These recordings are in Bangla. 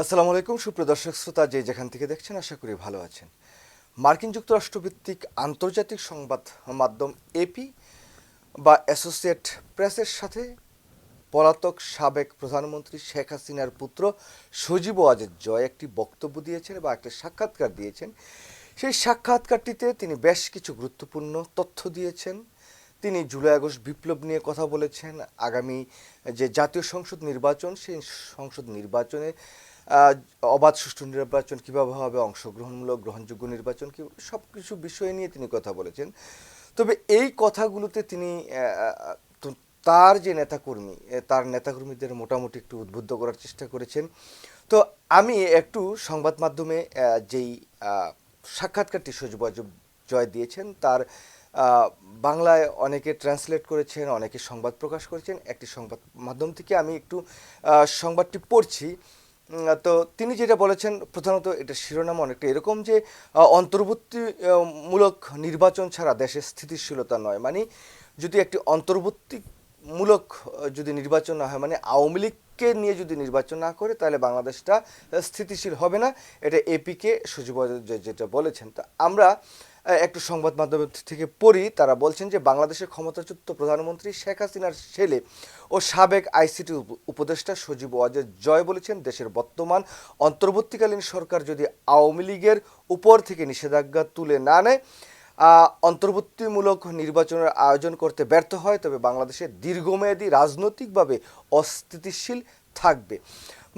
আসসালামু আলাইকুম, সুপ্রিয় দর্শক শ্রোতা যে যেখান থেকে দেখছেন, আশা করি ভালো আছেন। মার্কিন যুক্তরাষ্ট্রভিত্তিক আন্তর্জাতিক সংবাদ মাধ্যম এপি বা অ্যাসোসিয়েট প্রেসের সাথে পলাতক সাবেক প্রধানমন্ত্রী শেখ হাসিনার পুত্র সজীব ওয়াজেদ জয় একটি বক্তব্য দিয়েছেন বা একটা সাক্ষাৎকার দিয়েছেন। সেই সাক্ষাৎকারটিতে তিনি বেশ কিছু গুরুত্বপূর্ণ তথ্য দিয়েছেন। তিনি জুলাই আগস্ট বিপ্লব নিয়ে কথা বলেছেন। আগামী যে জাতীয় সংসদ নির্বাচন, সেই সংসদ নির্বাচনে অবাধ, সুষ্ঠু নির্বাচন কীভাবে হবে, অংশগ্রহণমূলক, গ্রহণযোগ্য নির্বাচন কি সব কিছু বিষয় নিয়ে তিনি কথা বলেছেন। তবে এই কথাগুলোতে তিনি তার যে নেতাকর্মী তার নেতাকর্মীদের মোটামুটি একটু উদ্বুদ্ধ করার চেষ্টা করেছেন। তো আমি একটু সংবাদ মাধ্যমে যেই সাক্ষাৎকারটি সজীব জয় দিয়েছেন, তার বাংলায় অনেকে ট্রান্সলেট করেছেন, অনেকে সংবাদ প্রকাশ করেছেন। একটি সংবাদ মাধ্যম থেকে আমি একটু সংবাদটি পড়ছি। তো তিনি যেটা বলেছেন, প্রধানত এটা শিরোনাম অনেকটা এরকম যে অন্তর্বর্তীমূলক নির্বাচন ছাড়া দেশের স্থিতিশীলতা নয়। মানে যদি একটি অন্তর্বর্তীমূলক যদি নির্বাচন না হয় মানে আওয়ামী লীগকে নিয়ে যদি নির্বাচন না করে, তাহলে বাংলাদেশটা স্থিতিশীল হবে না। এটা এপিকে সজীব যেটা বলেছেন। তা আমরা একটু সংবাদ মাধ্যম থেকে পড়ি, তারা বলছেন যে বাংলাদেশের ক্ষমতাচ্যুত প্রধানমন্ত্রী শেখ হাসিনার ছেলে ও সাবেক আইসিটি উপদেষ্টা সজীব ওয়াজেদ জয় বলেছেন, দেশের বর্তমান অন্তর্বর্তীকালীন সরকার যদি আওয়ামী লীগের উপর থেকে নিষেধাজ্ঞা তুলে না নেয় অন্তর্বর্তীমূলক নির্বাচনের আয়োজন করতে ব্যর্থ হয়, তবে বাংলাদেশে দীর্ঘমেয়াদী রাজনৈতিকভাবে অস্থিতিশীল থাকবে।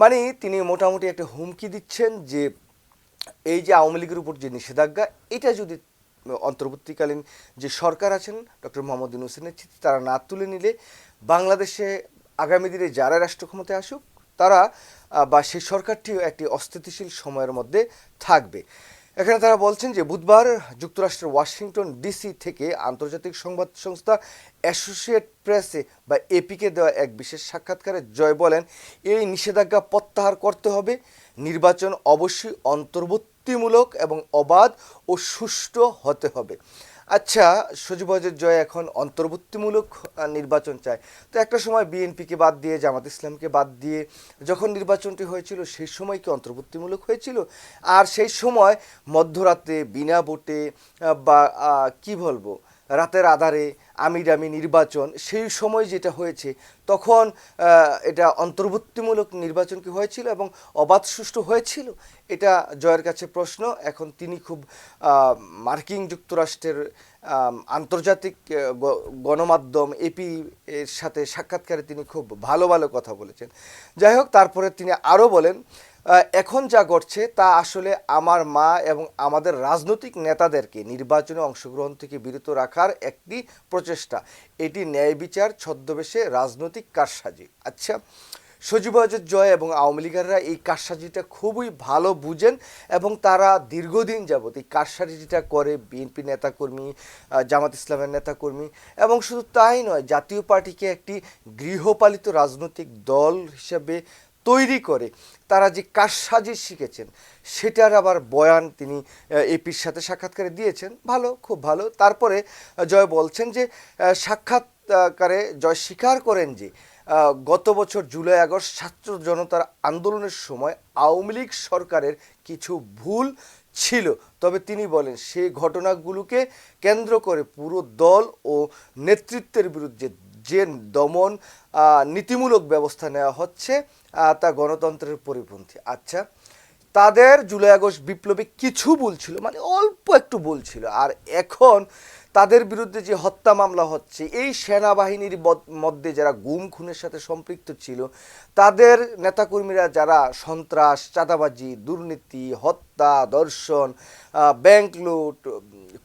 মানে তিনি মোটামুটি একটা হুমকি দিচ্ছেন যে এই যে আওয়ামী লীগের উপর যে নিষেধাজ্ঞা, এটা যদি অন্তর্বর্তীকালীন যে সরকার আছেন ডক্টর মোহাম্মদ ইউনুসের নেতৃত্বে, তারা না তুলে নিলে বাংলাদেশে আগামী দিনে যারা রাষ্ট্র ক্ষমতায় আসুক, তারা বা সেই সরকারটিও একটি অস্থিতিশীল সময়ের মধ্যে থাকবে। এখানে তারা বলছেন যে বুধবার যুক্তরাষ্ট্রের ওয়াশিংটন ডিসি থেকে আন্তর্জাতিক সংবাদ সংস্থা অ্যাসোসিয়েট প্রেসে বা এপিকে দেওয়া এক বিশেষ সাক্ষাৎকারে জয় বলেন, এই নিষেধাজ্ঞা প্রত্যাহার করতে হবে, নির্বাচন অবশ্যই অন্তর্বর্তীমূলক এবং অবাধ ও সুষ্ঠু হতে হবে। আচ্ছা সজীব জয় এখন অন্তর্বর্তীমূলক নির্বাচন চায়। তো একটা সময় বিএনপিকে বাদ দিয়ে, জামাত ইসলামকে বাদ দিয়ে যখন নির্বাচনটি হয়েছিল, সেই সময় কি অন্তর্বর্তীমূলক হয়েছিল? আর সেই সময় মধ্যরাতে, বিনা ভোটে বা কি বলব? রাতের আধারে আমিরামি নির্বাচন, সেই সময় যেটা হয়েছে, তখন এটা অন্তর্বর্তীমূলক নির্বাচন কি হয়েছিল এবং অবাধ সুষ্ঠু হয়েছিল? এটা জয়ের কাছে প্রশ্ন। এখন তিনি খুব মার্কিন যুক্তরাষ্ট্রের আন্তর্জাতিক গণমাধ্যম এপি এর সাথে সাক্ষাৎকারে তিনি খুব ভালো ভালো কথা বলেছেন। যাই হোক, তারপরে তিনি আরও বলেন এখন যা ঘটছে তা আসলে আমার মা এবং আমাদের রাজনৈতিক নেতাদেরকে নির্বাচনে অংশগ্রহণ থেকে বিরত রাখার একটি প্রচেষ্টা। এটি ন্যায় বিচার, ছদ্মবেশে রাজনৈতিক কারসাজি। আচ্ছা সজীব জয় এবং আওয়ামী লীগাররা এই কারসাজিটা খুবই ভালো বুঝেন এবং তারা দীর্ঘদিন যাবত এই কারসাজিটা করে বিএনপি নেতাকর্মী জামাত ইসলামের নেতাকর্মী এবং শুধু তাই নয়, জাতীয় পার্টিকে একটি গৃহপালিত রাজনৈতিক দল হিসেবে তৈরি করে, তারা যে কারসাজি শিখেছেন, সেটার আবার বয়ান তিনি এপির সাথে সাক্ষাৎকারে দিয়েছেন। ভালো, খুব ভালো। তারপরে জয় বলছেন যে সাক্ষাৎকারে জয় স্বীকার করেন যে গত বছর জুলাই, আগস্ট ছাত্র জনতার আন্দোলনের সময় আওয়ামী লীগ সরকারের কিছু ভুল ছিল। তবে তিনি বলেন সেই ঘটনাগুলোকে কেন্দ্র করে পুরো দল ও নেতৃত্বের বিরুদ্ধে যে দমন নীতিমূলক ব্যবস্থা নেওয়া হচ্ছে তা গণতন্ত্রের পরিপন্থী। আচ্ছা তাদের জুলাই আগস্ট বিপ্লবে কিছু ভুল ছিল মানে অল্প একটু ভুল ছিল। আর এখন তাদের বিরুদ্ধে যে হত্যা মামলা হচ্ছে, এই সেনাবাহিনীর মধ্যে যারা গুম খুনের সাথে সম্পৃক্ত ছিল, তাদের নেতাকর্মীরা যারা সন্ত্রাস, চাঁদাবাজি, দুর্নীতি, হত্যা দর্শন আহ, ব্যাংক লুট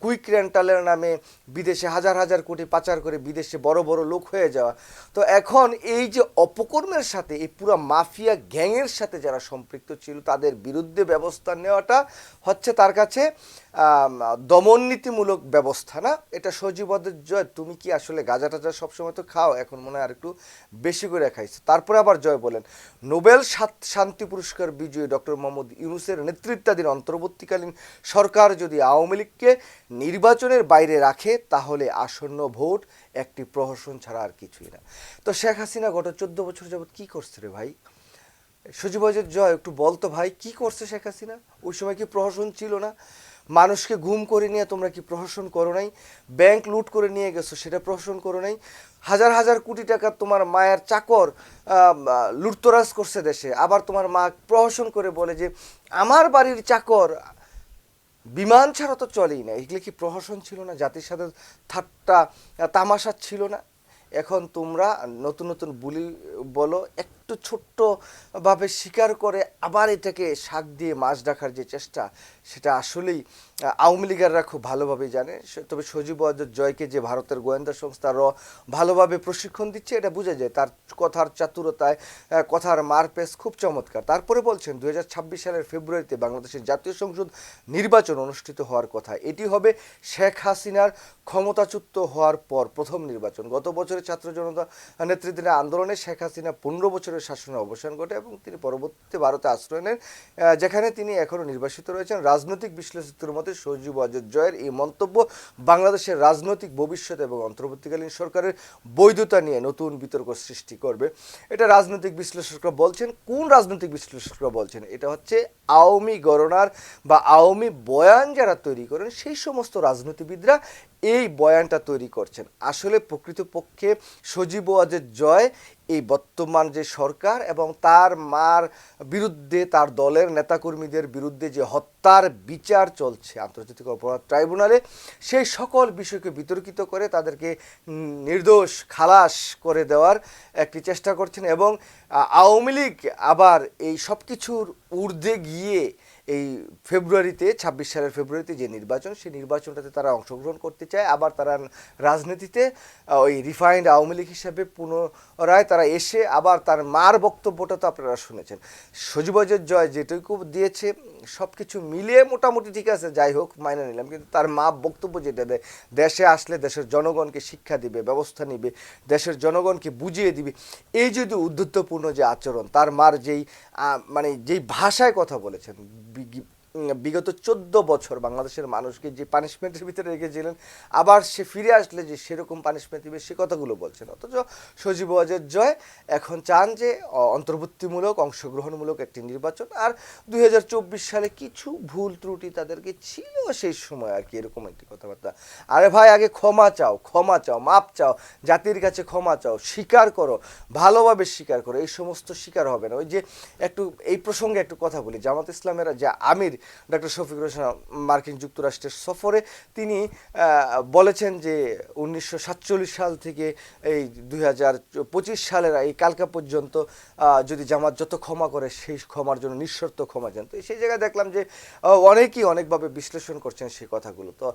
কুইক রেন্টালের নামে বিদেশে হাজার হাজার কোটি পাচার করে বিদেশে বড় বড় লোক হয়ে যাওয়া। তো এখন এই যে অপকর্মের সাথে এই পুরো মাফিয়া গ্যাংয়ের সাথে যারা সম্পৃক্ত ছিল তাদের বিরুদ্ধে ব্যবস্থা নেওয়াটা হচ্ছে তার কাছে দমননীতিমূলক ব্যবস্থা না? এটা সজীবদের জয় তুমি কি আসলে গাঁজা টাজা সবসময় তো খাও? এখন মনে হয় আর একটু বেশি করে খাইছে। তারপরে আবার জয় বলেন। নোবেল শান্তি পুরস্কার বিজয়ী ডক্টর মোহাম্মদ ইউনুসের নেতৃত্বাধীন অন্তর্বর্তীকালীন সরকার যদি আওয়ামী লীগকে নির্বাচনের বাইরে রাখে, তাহলে আসন্ন ভোট একটি প্রহসন ছাড়া আর কিছুই না। তো শেখ হাসিনা গত চোদ্দ বছর যাবৎ কি করছে রে ভাই? সজীবজের জয় একটু বলতো ভাই, কি করছে শেখ হাসিনা? ওই সময় কি প্রহসন ছিল না? মানুষকে গুম করে নিয়ে তোমরা কি প্রহসন করো নাই? ব্যাংক লুট করে নিয়ে গেছো, সেটা প্রহসন করো নাই? হাজার হাজার কোটি টাকা তোমার মায়ের চাকর লুটতরাজ করছে দেশে। আবার তোমার মা প্রহসন করে বলে যে, আমার বাড়ির চাকর, বিমান ছাড়া তো চলেই না। এগুলো কি প্রহসন ছিল না? জাতির সাথে ঠাট্টা, তামাশা ছিল না? এখন তোমরা নতুন নতুন বুলি বলো একটু ছোট্টভাবে স্বীকার করে আবার এটাকে শাক দিয়ে মাছ রাখার যে চেষ্টা, সেটা আসলেই আওয়ামী লীগাররা খুব ভালোভাবে জানে। তবে সজীব জয়কে যে ভারতের গোয়েন্দা সংস্থা র ভালোভাবে প্রশিক্ষণ দিচ্ছে, এটা বোঝা যায়। তার কথার চাতুরতায় কথার মারপেস খুব চমৎকার। তারপরে বলছেন দু হাজার ছাব্বিশ সালের ফেব্রুয়ারিতে বাংলাদেশের জাতীয় সংসদ নির্বাচন অনুষ্ঠিত হওয়ার কথা। এটি হবে শেখ হাসিনার ক্ষমতাচ্যুত হওয়ার পর প্রথম নির্বাচন। গত বছরের ছাত্র জনতা নেতৃত্বের আন্দোলনে শেখ হাসিনা পনেরো বছরের শাসনের অবসান ঘটে এবং তিনি পরবর্তীতে ভারতে আশ্রয় নেন যেখানে তিনি এখনও নির্বাসিত রয়েছেন। রাজনৈতিক বিশ্লেষকদের মতে সজীব অজয় জয়ের এই মন্তব্য বাংলাদেশের রাজনৈতিক ভবিষ্যৎ এবং অন্তর্বর্তীকালীন সরকারের বৈধতা নিয়ে নতুন বিতর্ক সৃষ্টি করবে। এটা রাজনৈতিক বিশ্লেষকরা বলছেন। কোন রাজনৈতিক বিশ্লেষকরা বলছেন? এটা হচ্ছে আওয়ামী গণনার বা আওয়ামী বয়ান যারা তৈরি করেন, সেই সমস্ত রাজনীতিবিদরা এই বয়ানটা তৈরি করছেন। আসলে প্রকৃতপক্ষে সজীব ওয়াজের জয় এই বর্তমান যে সরকার এবং তার মার বিরুদ্ধে, তার দলের নেতাকর্মীদের বিরুদ্ধে যে হত্যার বিচার চলছে আন্তর্জাতিক অপরাধ ট্রাইব্যুনালে, সেই সকল বিষয়কে বিতর্কিত করে তাদেরকে নির্দোষ, খালাস করে দেওয়ার একটি চেষ্টা করছেন এবং আওয়ামী লীগ আবার এই সব কিছুর ঊর্ধ্বে গিয়ে এই ফেব্রুয়ারিতে, ছাব্বিশ সালের ফেব্রুয়ারিতে যে নির্বাচন, সেই নির্বাচনটাতে তারা অংশগ্রহণ করতে চায়। আবার তারা রাজনীতিতে ওই রিফাইন্ড আওয়ামী লীগ হিসাবে পুনরায় তারা এসে আবার তার মার বক্তব্যটা তো আপনারা শুনেছেন। সজীবজের জয় যেটুকু দিয়েছে সব কিছু মিলিয়ে মোটামুটি ঠিক আছে, যাই হোক, মাইনে নিলাম। কিন্তু তার মা বক্তব্য যেটা দেয়, দেশে আসলে দেশের জনগণকে শিক্ষা দিবে, ব্যবস্থা নিবে, দেশের জনগণকে বুঝিয়ে দিবে। এই যদি উদ্ধত্তপূর্ণ যে আচরণ, তার মার যেই মানে যেই ভাষায় কথা বলেছেন be বিগত চোদ্দ বছর বাংলাদেশের মানুষকে যে পানিশমেন্টের ভিতরে রেখেছিলেন আবার সে ফিরে আসলে যে সেরকম পানিশমেন্ট দিবে সে কথাগুলো বলছেন। অথচ সজীব ওয়াজের জয় এখন চান যে অ, অন্তর্ভুক্তিমূলক অংশগ্রহণমূলক একটি নির্বাচন। আর দুই হাজার চব্বিশ সালে কিছু ভুল ত্রুটি তাদেরকে ছিল সেই সময় আর কি এরকম একটি কথাবার্তা। আরে ভাই আগে ক্ষমা চাও ক্ষমা চাও মাপ চাও জাতির কাছে ক্ষমা চাও স্বীকার করো ভালোভাবে স্বীকার করো এই সমস্ত স্বীকার হবে না। ওই যে একটু এই প্রসঙ্গে একটু কথা বলি। জামাত ইসলামের যে আমির ডক্টর শফিকুর হোসেন মার্কিন যুক্তরাষ্ট্রের সফরে। তিনি বলেছেন যে উনিশশো সাতচল্লিশ সাল থেকে এই দুই হাজার পঁচিশ সালের এই কালকা পর্যন্ত যদি জামাত যত ক্ষমা করে, সেই ক্ষমার জন্য নিঃশর্ত ক্ষমা চান। তো সেই জায়গায় দেখলাম যে অনেকেই অনেকভাবে বিশ্লেষণ করছেন সেই কথাগুলো। তো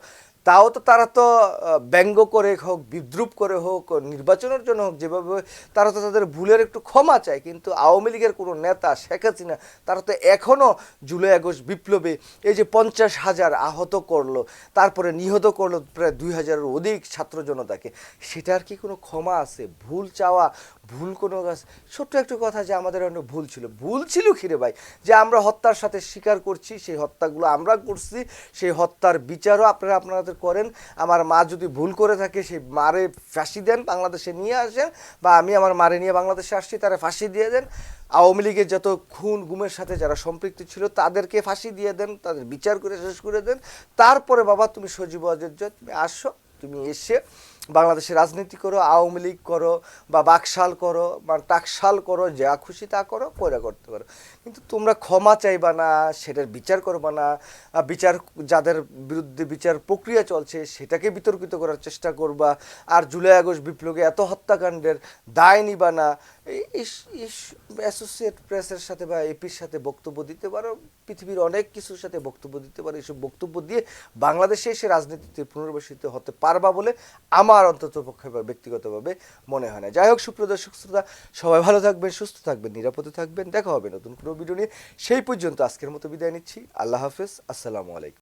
তাও তো তারা তো ব্যঙ্গ করে হোক, বিদ্রুপ করে হোক, নির্বাচনের জন্য হোক, যেভাবে তারা তো তাদের ভুলের একটু ক্ষমা চায়। কিন্তু আওয়ামী লীগের কোনো নেতা, শেখ হাসিনা, তারা তো এখনও জুলাই আগস্ট বিপ্লবে এই যে পঞ্চাশ হাজার আহত করল, তারপরে নিহত করল প্রায় দুই হাজারের অধিক ছাত্র জনতাকে, সেটার কি কোনো ক্ষমা আছে? ভুল চাওয়া, ভুল কোনো কাজ? ছোট্ট একটু কথা যে আমাদের অনেক ভুল ছিল। ভুল ছিল খিরে ভাই? যে আমরা হত্যার সাথে স্বীকার করছি, সেই হত্যাগুলো আমরা করছি, সেই হত্যার বিচারও আপনারা আপনাদের করেন। আমার মা যদি ভুল করে থাকে, সেই মারে ফাঁসি দেন, বাংলাদেশে নিয়ে আসেন, বা আমি আমার মারে নিয়ে বাংলাদেশে আসছি, তারা ফাঁসি দিয়ে দেন। আওয়ামী লীগের যত খুন গুমের সাথে যারা সম্পৃক্ত ছিল, তাদেরকে ফাঁসি দিয়ে দেন, তাদের বিচার করে শেষ করে দেন। তারপরে বাবা তুমি সজীব অযোধ্যা তুমি আসো, তুমি এসে বাংলাদেশে রাজনীতি করো, আওয়ামী লীগ করো, বা বাকশাল করো, বা টাকশাল করো, যা খুশি তা করো করে করতে পারো। কিন্তু তোমরা ক্ষমা চাইবা না, সেটার বিচার করবা না বিচার যাদের বিরুদ্ধে বিচার প্রক্রিয়া চলছে, সেটাকে বিতর্কিত করার চেষ্টা করবা, আর জুলাই আগস্ট বিপ্লবে এত হত্যাকাণ্ডের দায় নিবা না। অ্যাসোসিয়েট প্রেসের সাথে বা এপির সাথে বক্তব্য দিতে পারো, পৃথিবীর অনেক কিছুর সাথে বক্তব্য দিতে পারো এইসব বক্তব্য দিয়ে বাংলাদেশে এসে রাজনীতিতে পুনর্বাসিত হতে পারবা বলে আমার অন্তত পক্ষে ব্যক্তিগতভাবে মনে হয় না। যাই হোক সুপ্রদর্শক শ্রোতা, সবাই ভালো থাকবেন, সুস্থ থাকবেন, নিরাপদে থাকবেন। দেখা হবে নতুন কোনো ভিডিও নিয়ে। সেই পর্যন্ত আজকের মতো বিদায় নিচ্ছি। আল্লাহ হাফেজ। আসসালামু আলাইকুম।